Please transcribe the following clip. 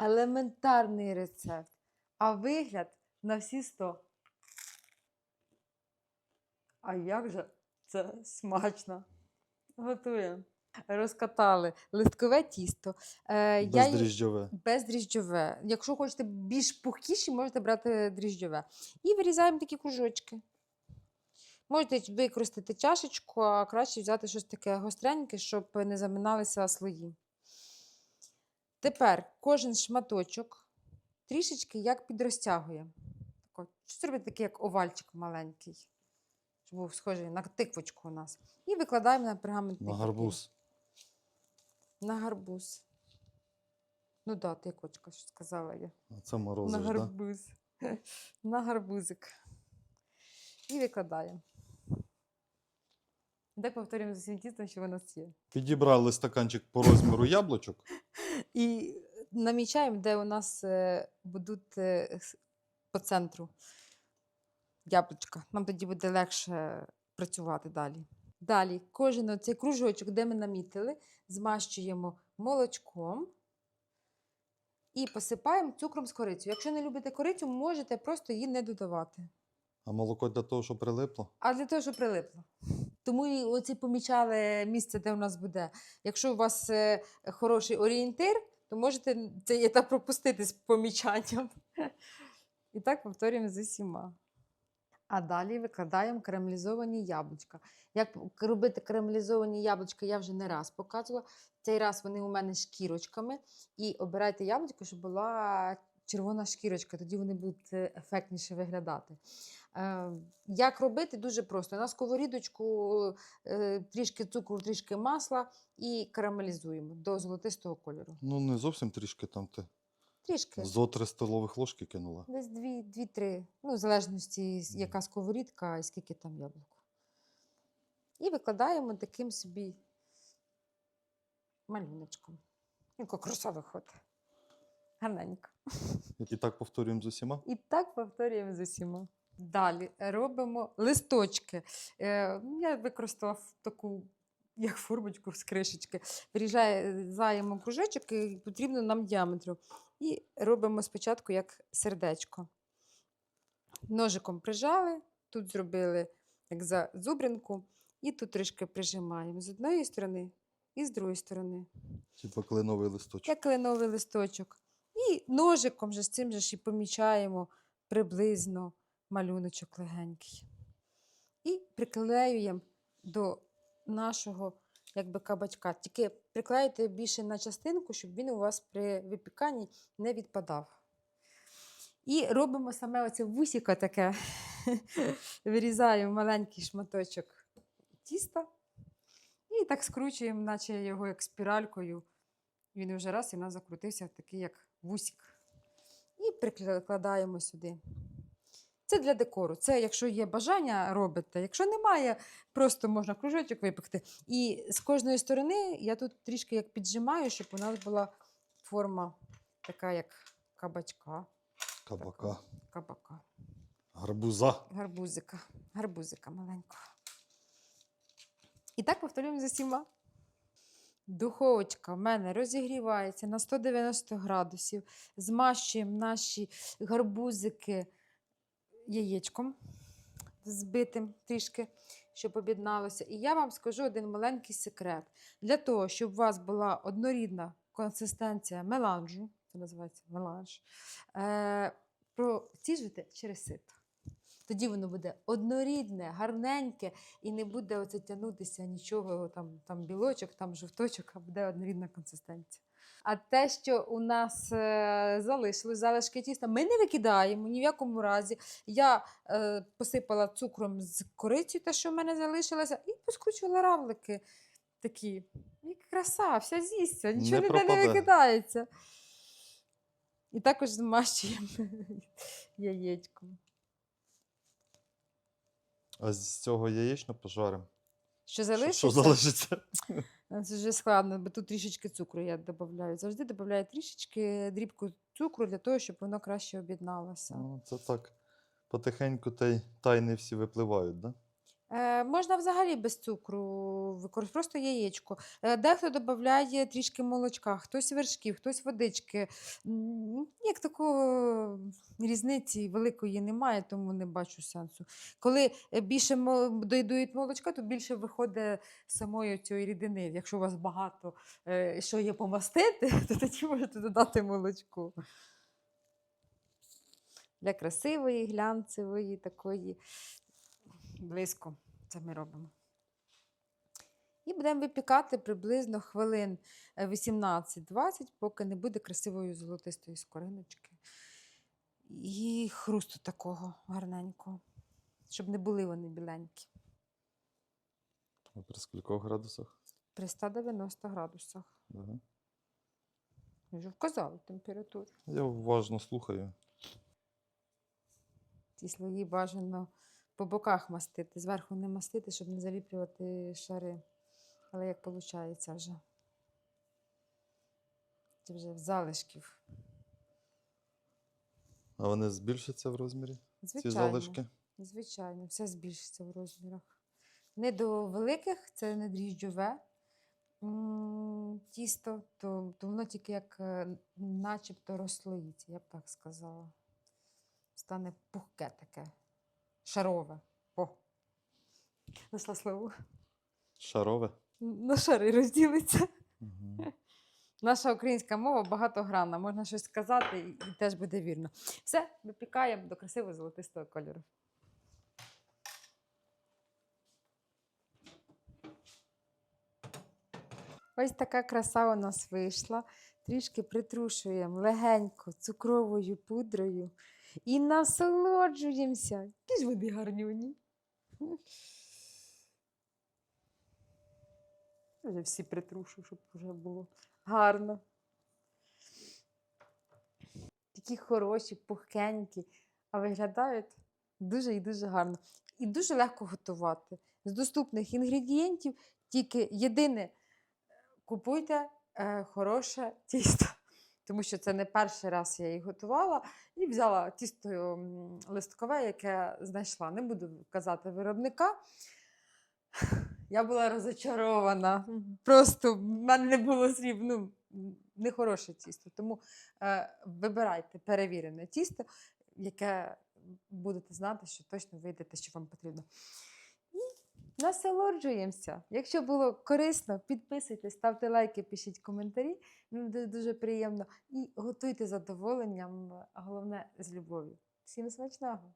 Елементарний рецепт. А вигляд на всі 100. А як же це смачно? Готуємо. Розкатали листкове тісто. Е, я Бездріжджове. бездріжджове. Якщо хочете більш пухкіші, можете брати дріжджове. І вирізаємо такі кружочки. Можете використати чашечку, а краще взяти щось таке гостреньке, щоб не заминалися слої. Тепер кожен шматочок трішечки як підрозтягує. Щось зробити таке, як овальчик маленький, щоб був схожий на тиквочку у нас. І викладаємо на пергаментний На гарбуз. На гарбуз. Ну так, да, тиквочка, що сказала я. Це На морозиш, да? гарбуз. На гарбузик. І викладаємо. Так повторюємо з усім тістом, що у нас є. Підібрали стаканчик по розміру яблучок. І намічаємо, де у нас е, будуть е, с- по центру яблучка. Нам тоді буде легше працювати далі. Далі, кожен оцей кружочок, де ми намітили, змащуємо молочком і посипаємо цукром з корицею. Якщо не любите корицю, можете просто її не додавати. А молоко для того, щоб прилипло. А для того, щоб прилипло. Тому і оці помічали місце, де у нас буде. Якщо у вас е, хороший орієнтир, то можете цей етап пропустити з помічанням. І так повторюємо з усіма. А далі викладаємо карамелізовані яблучка. Як робити карамелізовані яблучка, я вже не раз показувала. Цей раз вони у мене шкірочками. І обирайте яблучко, щоб була червона шкірочка, тоді вони будуть е, ефектніше виглядати. Е, Як робити? Дуже просто. На сковорідочку е, трішки цукру, трішки масла і карамелізуємо до золотистого кольору. Ну, не зовсім трішки там ти. Трішки. Зо три столових ложки кинула. Десь дві, дві-три. Ну, в залежності, яка сковорідка і скільки там яблук. І викладаємо таким собі малюночком. Яка краса виходить. Гарненько. І так повторюємо з усіма. І так повторюємо з усіма. Далі робимо листочки. Е, я використав таку, як формочку з кришечки. Вирізаємо кружечок і потрібно нам діаметру. І робимо спочатку як сердечко. Ножиком прижали, тут зробили як за зубринку, і тут трішки прижимаємо з одної сторони і з другої сторони Типа кленовий листочок. як кленовий листочок. І ножиком же з цим же ж і помічаємо приблизно малюночок легенький. І приклеюємо до нашого якби, кабачка. Тільки приклеїте більше на частинку, щоб він у вас при випіканні не відпадав. І робимо саме оце вусіко таке. Вирізаємо маленький шматочок тіста і так скручуємо, наче його як спіралькою. Він вже раз і нас закрутився такий, як вусік. І прикладаємо сюди. Це для декору. Це, якщо є бажання, робите. Якщо немає, просто можна кружочок випекти. І з кожної сторони я тут трішки як піджимаю, щоб у нас була форма така, як кабачка. Кабака. Кабака. Гарбуза. Гарбузика. Гарбузика маленького. І так повторюємо з усіма. Духовочка в мене розігрівається на 190 градусів. Змащуємо наші гарбузики яєчком збитим трішки, щоб об'єдналося. І я вам скажу один маленький секрет. Для того, щоб у вас була однорідна консистенція меланжу, це називається меланж, е, проціжуйте через сито. Тоді воно буде однорідне, гарненьке і не буде оце тягнутися нічого, там, там білочок, там жовточок, а буде однорідна консистенція. А те, що у нас е, залишилось залишки тіста, ми не викидаємо ні в якому разі. Я е, посипала цукром з корицею, те, що в мене залишилося, і поскручувала равлики такі. І краса, вся з'їсться, нічого Не не викидається. І також змащуємо яєчком. А з цього яєчно пожарим. Що залишиться? що залишиться? Це вже складно, бо тут трішечки цукру я додаю. Завжди додаю трішечки дрібку цукру для того, щоб воно краще об'єдналося. Ну, це так. Потихеньку та й тайни всі випливають, да? Е, можна взагалі без цукру використовувати, просто яєчко. Е, дехто додає трішки молочка, хтось вершків, хтось водички. Як такого різниці великої немає, тому не бачу сенсу. Коли е, більше додають молочка, то більше виходить самої цієї рідини. Якщо у вас багато е, що є помастити, то тоді можете додати молочко. Для красивої, глянцевої, такої близько це ми робимо. І будемо випікати приблизно хвилин е, 18-20, поки не буде красивої золотистої скориночки. І хрусту такого гарненького, щоб не були вони біленькі. А При скількох градусах? При 190 градусах. Ага. Ми вже вказали температуру. Я уважно слухаю. Ці слої бажано по боках мастити, зверху не мастити, щоб не заліплювати шари. Але як виходить вже? Це вже в залишків. А вони збільшаться в розмірі? Ці Звичайно. залишки? Звичайно, все збільшиться в розмірах. Не до великих, це не дріжджове тісто, то, то воно тільки як е, начебто розслоїться, я б так сказала. Стане пухке таке, шарове. О, знайшла слово. Шарове? На шари розділиться. Угу. Наша українська мова багатогранна, можна щось сказати і, і теж буде вірно. Все, випікаємо до красивого золотистого кольору. Ось така краса у нас вийшла. Трішки притрушуємо легенько цукровою пудрою і насолоджуємося. Які ж вони гарнюні. Я Вже всі притрушу, щоб вже було гарно. Такі хороші, пухкенькі, а виглядають дуже і дуже гарно. І дуже легко готувати. З доступних інгредієнтів тільки єдине купуйте е, хороше тісто. Тому що це не перший раз я їх готувала і взяла тісто листкове, яке знайшла. Не буду казати виробника. Я була розочарована. Просто в мене не було слів. Ну, нехороше тісто. Тому е, вибирайте перевірене тісто, яке будете знати, що точно вийде те, що вам потрібно. І насолоджуємося. Якщо було корисно, підписуйтесь, ставте лайки, пишіть коментарі. Мені буде дуже приємно. І готуйте задоволенням, головне з любов'ю. Всім смачного!